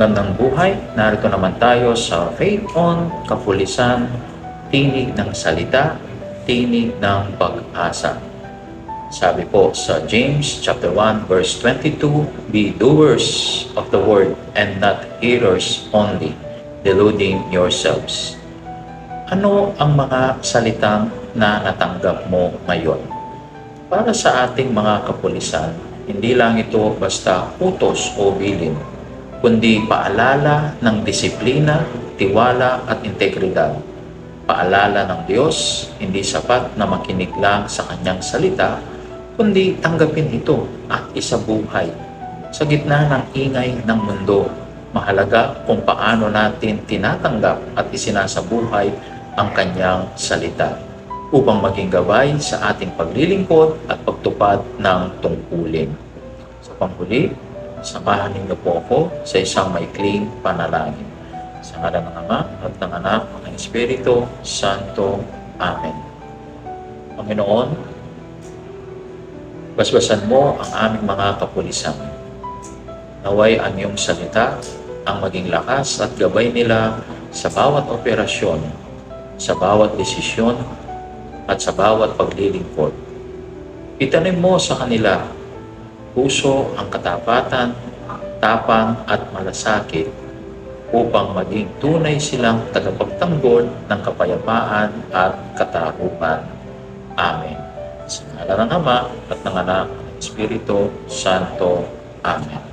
Magandang buhay. Narito naman tayo sa Faith on Kapulisan, Tinig ng Salita, Tinig ng Pag-asa. Sabi po sa James chapter 1 verse 22, Be doers of the word and not hearers only, deluding yourselves. Ano ang mga salitang na natanggap mo ngayon? Para sa ating mga kapulisan, hindi lang ito basta utos o bilin, kundi paalala ng disiplina, tiwala at integridad. Paalala ng Diyos, hindi sapat na makinig lang sa kanyang salita, kundi tanggapin ito at isabuhay. Sa gitna ng ingay ng mundo, mahalaga kung paano natin tinatanggap at isinasabuhay ang kanyang salita upang maging gabay sa ating paglilingkod at pagtupad ng tungkulin. Sa panghuli, samahan ninyo po ako sa isang maikling panalangin. Sa ngala ng Ama at ng Anak at ng Espiritu Santo. Amen. Panginoon, basbasan mo ang aming mga kapulisan. Naway ang iyong salita ang maging lakas at gabay nila sa bawat operasyon, sa bawat desisyon, at sa bawat paglilingkod. Itanim mo sa kanila puso ang katapatan, tapang at malasakit upang maging tunay silang tagapagtanggol ng kapayapaan at katarungan. Amen. Sa ngala ng Ama at ng Anak at ng Espiritu Santo. Amen.